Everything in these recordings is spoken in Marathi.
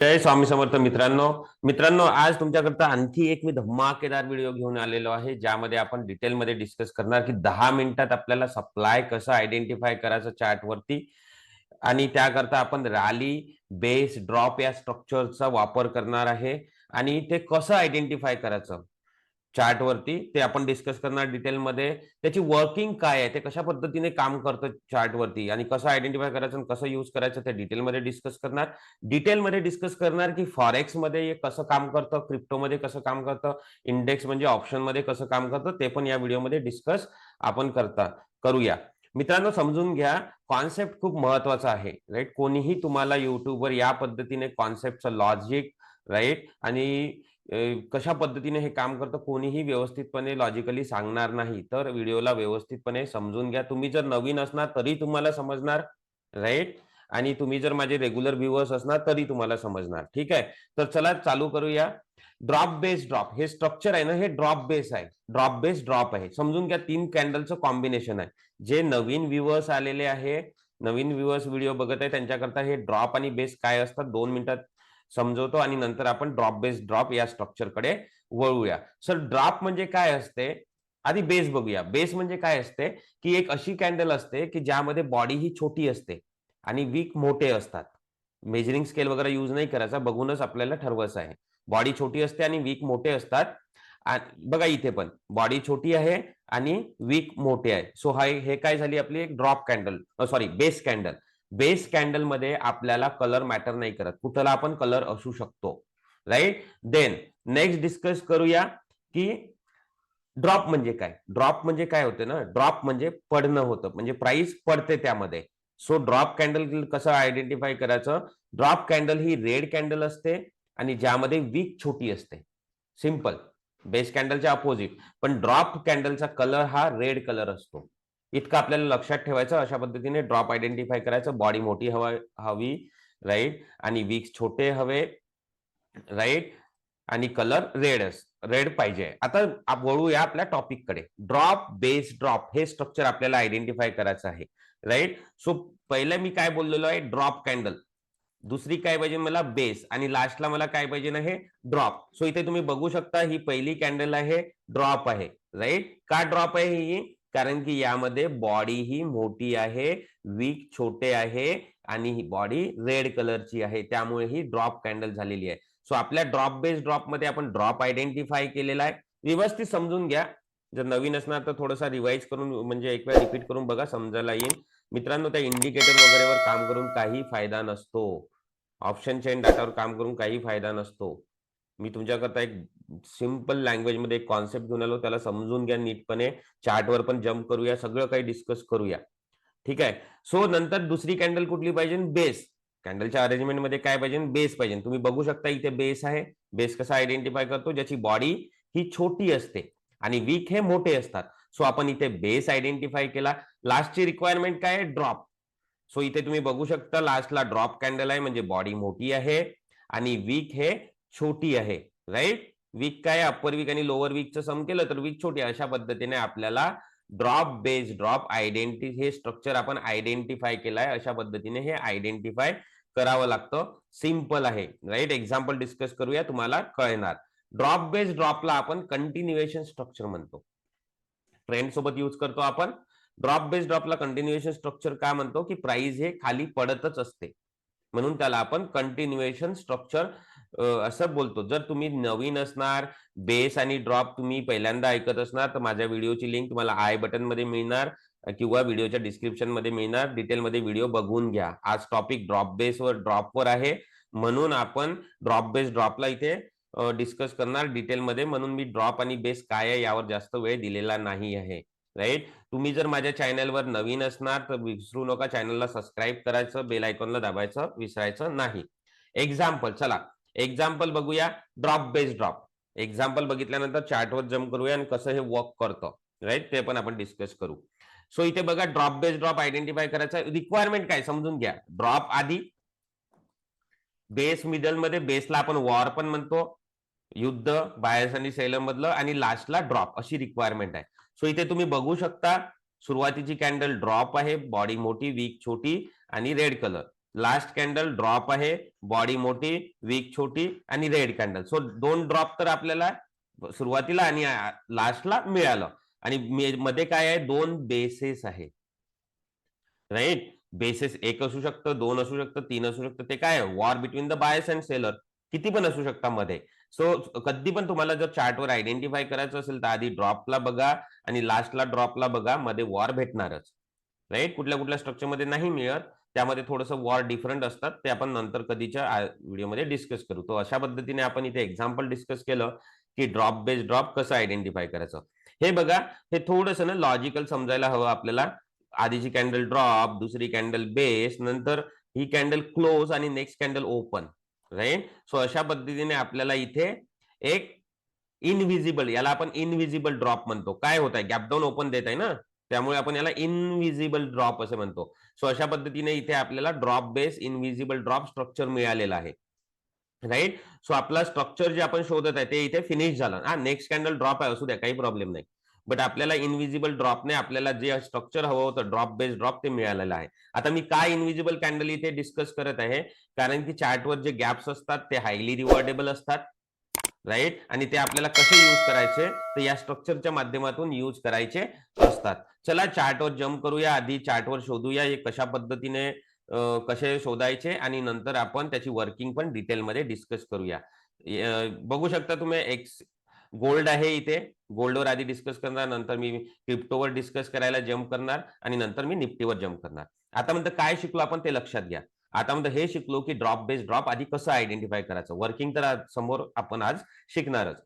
जय स्वामी समर्थ मित्रांनो. मित्रांनो आज तुमच्याकरता आणखी एक मी धमाकेदार व्हिडिओ घेऊन आलेलो आहे ज्यामध्ये आपण डिटेलमध्ये डिस्कस करणार की दहा मिनिटात आपल्याला सप्लाय कसं आयडेंटिफाय करायचं चार्टवरती आणि त्याकरता आपण रॅली बेस ड्रॉप या स्ट्रक्चरचा वापर करणार आहे आणि ते कसं आयडेंटिफाय करायचं. चार्ट वरती ते आपण डिस्कस करणार डिटेलमध्ये. त्याची वर्किंग काय आहे? ते कशा पद्धतीने काम करतं चार्ट वरती आणि कसं आयडेंटिफाय करायचं आणि कसं युज करायचं ते डिटेलमध्ये डिस्कस करणार. डिटेलमध्ये डिस्कस करणार की फॉरेक्समध्ये हे कसं काम करतं क्रिप्टोमध्ये कसं काम करतं इंडेक्स म्हणजे ऑप्शनमध्ये कसं काम करतं ते पण या व्हिडिओमध्ये डिस्कस आपण करता करूया. मित्रांनो समजून घ्या कॉन्सेप्ट खूप महत्त्वाचा आहे राईट कोणीही तुम्हाला युट्यूबवर या पद्धतीने कॉन्सेप्टचं लॉजिक राईट आणि कशा पद्धतीने हे काम करतं कोणीही व्यवस्थितपणे लॉजिकली सांगणार नाही. तर व्हिडिओला व्यवस्थितपणे समजून घ्या. तुम्ही जर नवीन असणार तरी तुम्हाला समजणार राईट आणि तुम्ही जर माझे रेग्युलर व्ह्युअर्स असणार तरी तुम्हाला समजणार. ठीक आहे? तर चला चालू करूया. ड्रॉप बेस ड्रॉप हे स्ट्रक्चर आहे ना हे ड्रॉप बेस आहे. ड्रॉप बेस ड्रॉप आहे. समजून घ्या तीन कॅन्डलचं कॉम्बिनेशन आहे. जे नवीन व्ह्युअर्स आलेले आहे नवीन व्ह्युअर्स व्हिडिओ बघत आहे त्यांच्याकरता हे ड्रॉप आणि बेस काय असतात? दोन मिनिटात समजवतो आणि नंतर आपण ड्रॉप बेस ड्रॉप या स्ट्रक्चरकडे वळूया. सर ड्रॉप म्हणजे काय असते? आधी बेस बघूया. बेस म्हणजे काय असते? की एक अशी कॅन्डल असते की ज्यामध्ये बॉडी ही छोटी असते आणि वीक मोठे असतात. मेजरिंग स्केल वगैरे युज नाही करायचा बघूनच आपल्याला ठरवायचं आहे. बॉडी छोटी असते आणि वीक मोठे असतात. बघा इथे पण बॉडी छोटी आहे आणि वीक मोठे आहे. सो हा हे काय झाली आपली एक drop candle sorry base candle base कॅन्डलमध्ये आपल्याला कलर मॅटर नाही करत. कुठला आपण कलर असू शकतो. राईट देन नेक्स्ट डिस्कस करूया की ड्रॉप म्हणजे काय? ड्रॉप म्हणजे काय होते ना? ड्रॉप म्हणजे पडणं होतं. म्हणजे प्राइस पडते त्यामध्ये. सो ड्रॉप कॅन्डल कसं आयडेंटिफाय करायचं? ड्रॉप कॅन्डल ही रेड कॅन्डल असते आणि ज्यामध्ये वीक छोटी असते. सिंपल बेस कॅन्डलच्या अपोजिट पण ड्रॉप कॅन्डलचा कलर हा रेड कलर असतो. इतकं आपल्याला लक्षात ठेवायचं अशा पद्धतीने ड्रॉप आयडेंटिफाय करायचं. बॉडी मोठी हवा हवी राईट आणि वीक्स छोटे हवे राईट आणि कलर रेड रेड पाहिजे. आता वळूया आपल्या टॉपिककडे. ड्रॉप बेस ड्रॉप हे स्ट्रक्चर आपल्याला आयडेंटिफाय करायचं आहे राईट सो पहिलं मी काय बोललेलो आहे? ड्रॉप कॅन्डल दुसरी काय पाहिजे मला? बेस आणि लास्टला मला काय पाहिजे ना हे ड्रॉप सो इथे तुम्ही बघू शकता ही पहिली कॅन्डल आहे ड्रॉप आहे राईट का ड्रॉप आहे ही? कारण की यामध्ये बॉडी ही मोठी आहे वीक छोटे आहे आणि ही बॉडी रेड कलरची आहे. त्यामुळे ही ड्रॉप कॅन्डल झालेली आहे. सो आपल्या ड्रॉप बेस ड्रॉपमध्ये आपण ड्रॉप आयडेंटिफाय केलेला आहे. व्यवस्थित समजून घ्या. जर नवीन असणार तर थोडासा रिवाइज करून म्हणजे एक वेळा रिपीट करून बघा समजायला येईल. मित्रांनो त्या इंडिकेटर वगैरेवर काम करून काही फायदा नसतो. ऑप्शन चेन डाटावर काम करून काही फायदा नसतो. मी तुमच्याकरता एक सिंपल लँग्वेजमध्ये एक कॉन्सेप्ट घेऊन आलो. त्याला समजून घ्या नीटपणे. चार्टवर पण जम्प करूया. सगळं काही डिस्कस करूया. ठीक आहे? सो नंतर दुसरी कॅन्डल कुठली पाहिजे? बेस कॅन्डलच्या अरेंजमेंटमध्ये काय पाहिजे? बेस पाहिजे. तुम्ही बघू शकता इथे बेस आहे. बेस कसा आयडेंटिफाय करतो? ज्याची बॉडी ही छोटी असते आणि वीक हे मोठे असतात. सो आपण इथे बेस आयडेंटिफाय केला. लास्टची रिक्वायरमेंट काय आहे? ड्रॉप सो इथे तुम्ही बघू शकता लास्टला ड्रॉप कॅन्डल आहे. म्हणजे बॉडी मोठी आहे आणि वीक हे छोटी आहे राईट वीक काय अप्पर वीक आणि लोअर वीकचं सम केलं तर वीक छोटी अशा पद्धतीने आपल्याला ड्रॉप बेस ड्रॉप आयडेंटी हे स्ट्रक्चर आपण आयडेंटिफाय केलंय. अशा पद्धतीने हे आयडेंटिफाय करावं लागतं. सिंपल आहे राईट एक्झाम्पल डिस्कस करूया तुम्हाला कळणार. ड्रॉप बेस ड्रॉपला आपण कंटिन्युएशन स्ट्रक्चर म्हणतो. ट्रेंड सोबत युज करतो आपण. ड्रॉप बेस ड्रॉपला कंटिन्युएशन स्ट्रक्चर काय म्हणतो? की प्राइस हे खाली पडतच असते. म्हणून त्याला आपण कंटिन्युएशन स्ट्रक्चर असं बोलतो. जर तुम्ही नवीन असणार बेस आणि ड्रॉप तुम्ही पहिल्यांदा ऐकत असणार तर माझ्या व्हिडिओची लिंक तुम्हाला आय बटनमध्ये मिळणार किंवा व्हिडिओच्या डिस्क्रिप्शनमध्ये मिळणार. डिटेलमध्ये व्हिडिओ बघून घ्या. आज टॉपिक ड्रॉप बेसवर ड्रॉपवर आहे. म्हणून आपण ड्रॉप बेस ड्रॉपला इथे डिस्कस करणार. डिटेलमध्ये म्हणून मी ड्रॉप आणि बेस काय आहे यावर जास्त वेळ दिलेला नाही आहे. राईट? तुम्ही जर माझ्या चॅनलवर नवीन असणार तर विसरू नका. चॅनलला सबस्क्राईब करायचं बेल आयकॉनला दाबायचं विसरायचं नाही. एक्झाम्पल चला. एक्झाम्पल बघूया. ड्रॉप बेस ड्रॉप एक्झाम्पल बघितल्यानंतर चार्टवर जम्प करूया आणि कसं हे वर्क करतं. राईट ते पण आपण डिस्कस करू. सो इथे बघा ड्रॉप बेस ड्रॉप आयडेंटिफाय करायचा रिक्वायरमेंट काय? समजून घ्या. ड्रॉप आधी बेस मिडलमध्ये बेसला आपण वॉर पण म्हणतो. युद्ध बायर्स आणि सेलर मधलं आणि लास्टला ड्रॉप अशी रिक्वायरमेंट आहे. सो इथे तुम्ही बघू शकता सुरुवातीची कॅन्डल ड्रॉप आहे. बॉडी मोठी वीक छोटी आणि red colour last candle drop आहे बॉडी मोठी वीक छोटी आणि रेड कॅन्डल. सो दोन ड्रॉप तर आपल्याला सुरुवातीला आणि लास्टला मिळालं. आणि मध्ये काय आहे? दोन बेसेस आहे. राईट बेसेस एक असू शकतं दोन असू शकतं तीन असू शकतं. ते काय war between the buyers and seller किती पण असू शकता मध्ये. सो कधी पण तुम्हाला जर चार्टवर आयडेंटिफाय करायचं असेल तर आधी ड्रॉपला बघा आणि लास्टला ड्रॉपला बघा. मध्ये वॉर भेटणारच. राईट कुठल्या कुठल्या स्ट्रक्चरमध्ये नाही मिळत. त्यामध्ये थोडंसं वॉर डिफरंट असतात ते आपण नंतर कधीच्या व्हिडिओमध्ये डिस्कस करू. तो अशा पद्धतीने आपण इथे एक्झाम्पल डिस्कस केलं की ड्रॉप बेस ड्रॉप कसं आयडेंटिफाय करायचं. हे बघा हे थोडंसं ना लॉजिकल समजायला हवं आपल्याला. आधीची कॅन्डल ड्रॉप दुसरी कॅन्डल बेस नंतर ही कॅन्डल क्लोज आणि next candle open right so अशा पद्धतीने आपल्याला इथे एक इनव्हिजिबल याला आपण इनव्हिजिबल ड्रॉप म्हणतो. काय होत आहे गॅपडाऊन ओपन देत आहे ना? त्यामुळे आपण याला इनव्हिजिबल ड्रॉप असे म्हणतो. सो अशा पद्धतीने इथे आपल्याला drop base invisible drop structure मिळालेलं आहे. राईट सो आपला स्ट्रक्चर जे आपण शोधत आहे ते इथे फिनिश झालं. हा नेक्स्ट कॅन्डल ड्रॉप आहे असू द्या काही प्रॉब्लेम नाही. बट आपल्याला इनव्हिजिबल ड्रॉपने आपल्याला जे स्ट्रक्चर हवं होतं ड्रॉप बेस ड्रॉप ते मिळालेलं आहे. आता मी काय इनव्हिजिबल कॅन्डल इथे डिस्कस करत आहे? कारण की चार्टवर जे गॅप्स असतात ते हायली रिवॉर्डेबल असतात. राईट? आणि ते आपल्याला कसे यूज करायचे? तर या स्ट्रक्चरच्या माध्यमातून यूज करायचे असतात. चला चार्टवर जम्प करूया. आधी चार्टवर शोधूया. हे कशा पद्धतीने कसे शोधायचे? आणि नंतर आपण त्याची वर्किंग पण डिटेलमध्ये डिस्कस करूया. बघू शकता तुम्ही एक्स गोल्ड आहे इथे. गोल्डवर आधी डिस्कस करणार नंतर मी क्रिप्टोवर डिस्कस करायला जम्प करणार आणि नंतर मी निफ्टीवर जम्प करणार. आता म्हणतं काय शिकलो आपण ते लक्षात घ्या. आता मग हे शिकलो की ड्रॉप बेस ड्रॉप आधी कसं आयडेंटिफाय करायचं? वर्किंग तर समोर आपण आज शिकणारच.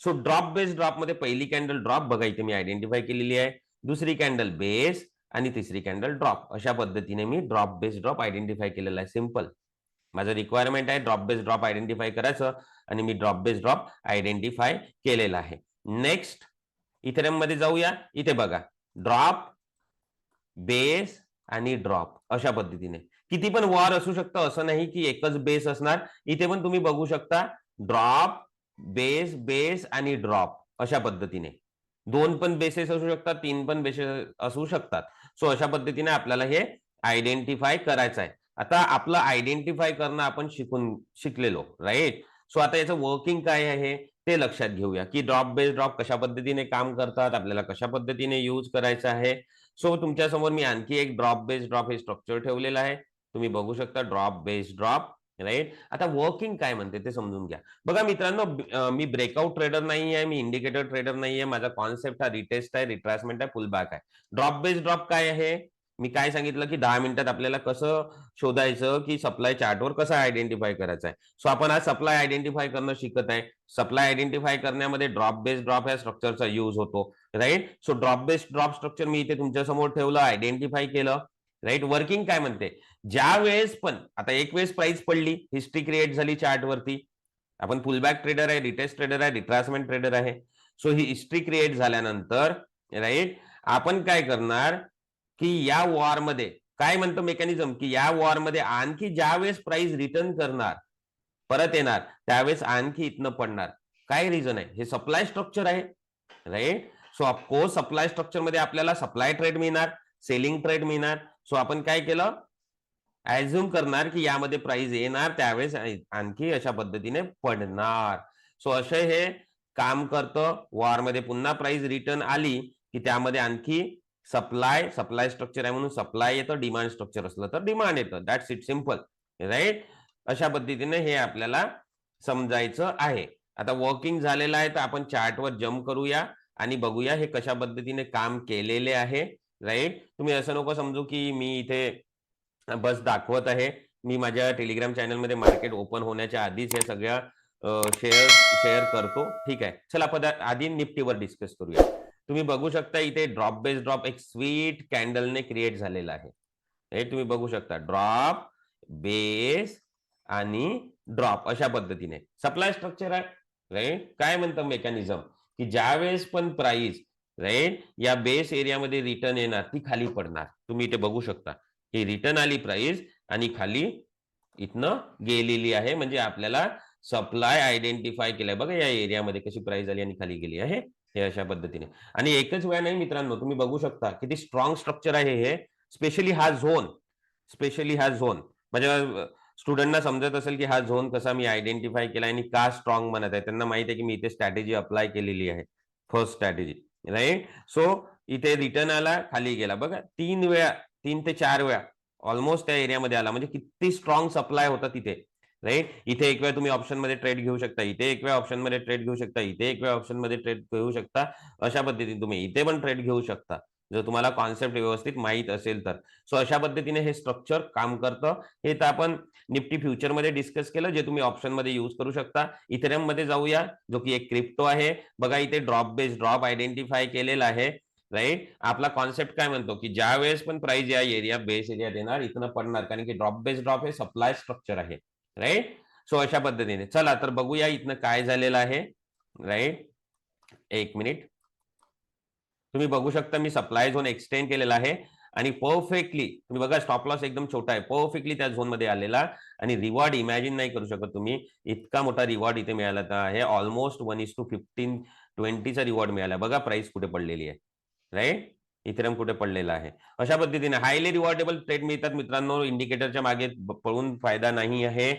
सो ड्रॉप बेस ड्रॉपमध्ये पहिली कॅन्डल ड्रॉप बघा इथे मी आयडेंटिफाय केलेली आहे. दुसरी कॅन्डल बेस आणि तिसरी कॅन्डल ड्रॉप अशा पद्धतीने मी ड्रॉप बेस ड्रॉप आयडेंटिफाय केलेला आहे. सिंपल माझं रिक्वायरमेंट आहे ड्रॉप बेस ड्रॉप आयडेंटिफाय करायचं आणि मी ड्रॉप बेस ड्रॉप आयडेंटिफाय केलेला आहे. नेक्स्ट इथेरियममध्ये जाऊया. इथे बघा. ड्रॉप बेस आणि ड्रॉप अशा पद्धतीने. किती पण वॉर असू शकतं असं नाही की एकच बेस असणार. इथे पण तुम्ही बघू शकता ड्रॉप बेस बेस आणि ड्रॉप अशा पद्धतीने. दोन पण बेसेस असू शकतात तीन पण बेसेस असू शकतात. सो अशा पद्धतीने आपल्याला हे आयडेंटिफाय करायचं आहे आता आपलं आयडेंटिफाय करणं आपण शिकून शिकलेलो राईट सो आता याचं वर्किंग काय आहे ते लक्षात घेऊया. की ड्रॉप बेस ड्रॉप कशा पद्धतीने काम करतात आपल्याला कशा पद्धतीने यूज करायचं आहे? सो तुमच्यासमोर मी आणखी एक ड्रॉप बेस ड्रॉप हे स्ट्रक्चर ठेवलेलं आहे. तुम्ही बघू शकता ड्रॉप बेस ड्रॉप राईट आता वर्किंग काय म्हणते ते समजून घ्या. बघा मित्रांनो मी ब्रेकआउट ट्रेडर नाही आहे मी इंडिकेटर ट्रेडर नाही आहे माझा कॉन्सेप्ट हा रिटेस्ट आहे रिट्रेसमेंट आहे पुल बॅक आहे. ड्रॉप बेस ड्रॉप काय आहे? मी काय सांगितलं की दहा मिनिटात आपल्याला कसं शोधायचं की सप्लाय चार्टवर कसं आयडेंटिफाय करायचं आहे? सो आपण आज सप्लाय आयडेंटिफाय करणं शिकत आहे. सप्लाय आयडेंटिफाय करण्यामध्ये ड्रॉप बेस ड्रॉप या स्ट्रक्चरचा यूज होतो right so drop base drop structure मी इथे तुमच्यासमोर ठेवलं आयडेंटिफाय केलं. राईट वर्किंग काय म्हणते? ज्या वेळेस पण आता एक वेळेस प्राइस पडली हिस्ट्री क्रिएट झाली चार्टवरती आपण पुलबॅक ट्रेडर आहे रिटेस्ट ट्रेडर आहे रिट्रासमेंट ट्रेडर आहे. सो ही हिस्ट्री क्रिएट झाल्यानंतर राईट आपण काय करणार? की या वॉरमध्ये काय म्हणतो मेकॅनिझम की या वॉरमध्ये आणखी ज्या वेळेस प्राइस रिटर्न करणार परत येणार त्यावेळेस आणखी इथनं पडणार. काय रिझन आहे? हे सप्लाय स्ट्रक्चर आहे. Right so of course supply स्ट्रक्चरमध्ये आपल्याला सप्लाय ट्रेड मिळणार सेलिंग ट्रेड मिळणार. सो आपण काय केलं? ऍझ्युम करणार की यामध्ये प्राइस येणार त्यावेळेस आणखी अशा पद्धतीने पडणार. सो असे हे काम करतं. वॉरमध्ये पुन्हा प्राइस रिटर्न आली की त्यामध्ये आणखी सप्लाय सप्लाय स्ट्रक्चर आहे म्हणून सप्लाय येतं डिमांड स्ट्रक्चर असलं तर डिमांड येतं. दॅट्स इट सिंपल राईट अशा पद्धतीने हे आपल्याला समजायचं आहे. आता वर्किंग झालेलं आहे तर आपण चार्टवर जम्प करूया आणि बघूया हे कशा पद्धतीने काम केलेले आहे. राईट तुम्ही असं नको समजू की मी इथे बस दाखवत आहे. मी माझ्या टेलिग्राम चॅनलमध्ये मार्केट ओपन होण्याच्या आधीच हे सगळ्या शेअर शेअर करतो. ठीक आहे. चला आपण आधी निफ्टीवर डिस्कस करूया. तुम्ही बघू शकता इथे ड्रॉप बेस ड्रॉप एक स्वीट कॅन्डलने क्रिएट झालेला आहे. हे तुम्ही बघू शकता. ड्रॉप बेस आणि ड्रॉप अशा पद्धतीने. सप्लाय स्ट्रक्चर आहे. राईट काय म्हणतं मेकॅनिझम की ज्या वेळेस पण प्राइस राईट या बेस एरियामध्ये रिटर्न येणार ती खाली पडणार. तुम्ही इथे बघू शकता. ही रिटर्न आली प्राइस आणि खाली इथनं गेलेली आहे. म्हणजे आपल्याला सप्लाय आयडेंटिफाय केलाय. बघा या एरियामध्ये कशी प्राइस आली आणि खाली गेली आहे. हे अशा पद्धतीने. आणि एकच वेळा नाही मित्रांनो तुम्ही बघू शकता किती स्ट्रॉंग स्ट्रक्चर आहे हे. स्पेशली हा झोन स्पेशली हा झोन म्हणजे स्टुडंटना समजत असेल की हा झोन कसा मी आयडेंटिफाय केला आणि का स्ट्रॉंग म्हणत आहे. त्यांना माहिती आहे की मी इथे स्ट्रॅटेजी अप्लाय केलेली आहे. फर्स्ट स्ट्रॅटेजी राईट सो इथे रिटर्न आला खाली गेला. बघा तीन वेळा तीन ते चार वेळा ऑलमोस्ट त्या एरियामध्ये आला. म्हणजे किती स्ट्रॉंग सप्लाय होता तिथे. राईट इथे एक वेळा तुम्ही ऑप्शनमध्ये ट्रेड घेऊ शकता इथे एक वेळा ऑप्शनमध्ये ट्रेड घेऊ शकता इथे एक वेळा ऑप्शनमध्ये ट्रेड घेऊ शकता अशा पद्धतीने तुम्ही इथे पण ट्रेड घेऊ शकता. जर तुम्हाला कॉन्सेप्ट व्यवस्थित माहीत असेल तर. सो अशा पद्धतीने हे स्ट्रक्चर काम करतं. हे तर आपण निफ्टी फ्युचरमध्ये डिस्कस केलं जे तुम्ही ऑप्शनमध्ये युज करू शकता. इथेरियममध्ये जाऊया जो की एक क्रिप्टो आहे. बघा इथे ड्रॉप बेस ड्रॉप आयडेंटिफाय केलेला आहे. राईट आपला कॉन्सेप्ट काय म्हणतो? की ज्या वेळेस पण प्राइस या एरिया बेस एरिया देणार इथनं पडणार. कारण की ड्रॉप बेस ड्रॉप हे सप्लाय स्ट्रक्चर आहे. राईट सो अशा पद्धतीने. चला तर बघूया इथनं काय झालेलं आहे. राईट एक मिनिट तुम्ही बघू शकता मी सप्लाय झोन एक्सटेंड केलेला आहे. आणि परफेक्टली तुम्ही बघा स्टॉप लॉस एकदम छोटा आहे. परफेक्टली त्या झोनमध्ये आलेला. आणि रिवॉर्ड इमॅजिन नाही करू शकत तुम्ही. इतका मोठा रिवॉर्ड इथे मिळाला आहे. Almost one is to fifteen ट्वेंटीचा reward मिळाला. बघा प्राइस कुठे पडलेली आहे. राईट इथेरम कुठे पडलेला आहे. अशा पद्धतीने हायली रिवॉर्डेबल ट्रेड मिळतात. मित्रांनो इंडिकेटरच्या मागे पळून फायदा नाही आहे.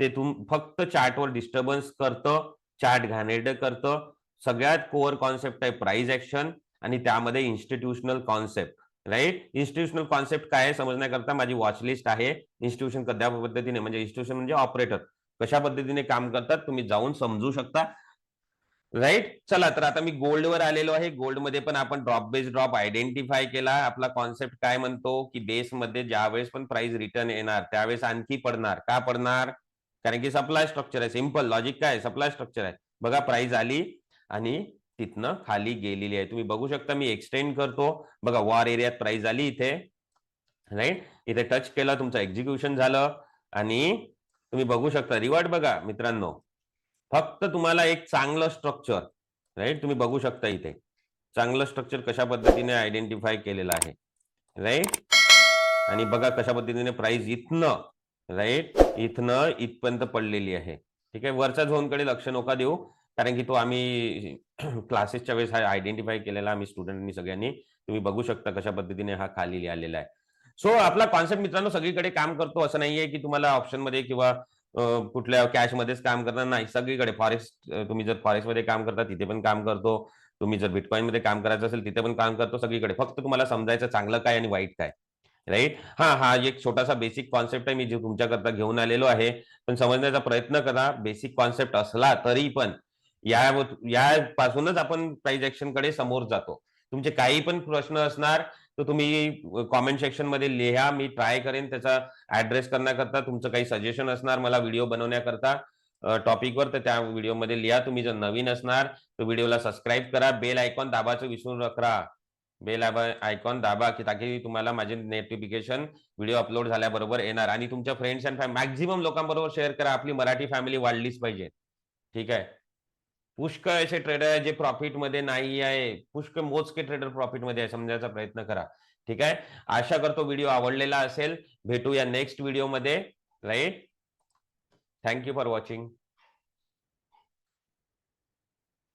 ते तुम फक्त चार्टवर डिस्टर्बन्स करतं. चार्ट घाणेरड करतं. सगळ्यात कोअर कॉन्सेप्ट आहे प्राइस ऍक्शन आणि त्यामध्ये institutional concept right institutional concept काय आहे समजण्याकरता माझी वॉच लिस्ट आहे. इन्स्टिट्यूशन कद्या पद्धतीने म्हणजे इन्स्टिट्यूशन म्हणजे ऑपरेटर कशा पद्धतीने काम करतात तुम्ही जाऊन समजू शकता. राईट चला तर आता मी गोल्डवर आलेलो आहे. गोल्डमध्ये पण आपण ड्रॉप बेस ड्रॉप आयडेंटिफाय केला. आपला कॉन्सेप्ट काय म्हणतो? की बेसमध्ये ज्यावेळेस पण प्राइस रिटर्न येणार त्यावेळेस आणखी पडणार. का पडणार? कारण की सप्लाय स्ट्रक्चर आहे. सिंपल लॉजिक काय सप्लाय स्ट्रक्चर आहे. बघा प्राइस आली आणि तिथनं खाली गेलेली आहे. तुम्ही बघू शकता मी एक्सटेंड करतो. बघा वॉर एरियात प्राइस आली इथे. राईट इथे टच केला तुमचं एक्झिक्युशन झालं. आणि तुम्ही बघू शकता रिवॉर्ड बघा मित्रांनो. फक्त तुम्हाला एक चांगलं स्ट्रक्चर राईट तुम्ही बघू शकता इथे. चांगलं स्ट्रक्चर कशा पद्धतीने आयडेंटिफाय केलेलं आहे. राईट आणि बघा कशा पद्धतीने प्राइस इथनं. राईट इथनं इथपर्यंत पडलेली आहे. ठीक आहे? वरच्या झोनकडे लक्ष नका देऊ. कारण की तो आम्ही क्लासेसच्या वेळेस हा आयडेंटिफाय केलेला आम्ही स्टुडंटनी सगळ्यांनी. तुम्ही बघू शकता कशा पद्धतीने हा खाली आलेला आहे. सो आपला कॉन्सेप्ट मित्रांनो सगळीकडे काम करतो. असं नाहीये की तुम्हाला ऑप्शनमध्ये किंवा कुठल्या कॅश मध्येच काम करणार नाही. सगळीकडे फॉरेस्ट तुम्ही जर फॉरेस्टमध्ये काम करता तिथे पण काम करतो. तुम्ही जर बिटकॉइनमध्ये काम करायचं असेल तिथे पण काम करतो. सगळीकडे. फक्त तुम्हाला समजायचं चांगलं काय आणि वाईट काय. राईट हा हा एक छोटासा बेसिक कॉन्सेप्ट आहे. मी जे तुमच्याकरता घेऊन आलेलो आहे. पण समजण्याचा प्रयत्न करा. बेसिक कॉन्सेप्ट असला तरी पण. या यापासूनच आपण प्राइस ऍक्शनकडे समोर जातो. तुमचे काही पण प्रश्न असणार तर तुम्ही कॉमेंट सेक्शनमध्ये लिहा मी ट्राय करेन त्याचा ऍड्रेस करण्याकरता. तुमचं काही सजेशन असणार मला व्हिडिओ बनवण्याकरता टॉपिकवर तर त्या व्हिडिओमध्ये लिहा. तुम्ही जर नवीन असणार तर व्हिडिओला सबस्क्राईब करा. बेल आयकॉन दाबाचं विसरून रखरा. बेल आयकॉन दाबा की ताकी तुम्हाला माझे नोटिफिकेशन व्हिडिओ अपलोड झाल्याबरोबर येणार. आणि तुमच्या फ्रेंड्स अँड मॅक्झिमम लोकांबरोबर शेअर करा. आपली मराठी फॅमिली वाढलीच पाहिजे. ठीक आहे? पुष्कळ असे ट्रेडर आहे जे प्रॉफिटमध्ये नाही आहे. पुष्कळ मोजके ट्रेडर प्रॉफिटमध्ये आहे. समजायचा प्रयत्न करा. ठीक आहे? आशा करतो व्हिडिओ आवडलेला असेल. भेटूया नेक्स्ट व्हिडिओमध्ये राईट थँक्यू फॉर वॉचिंग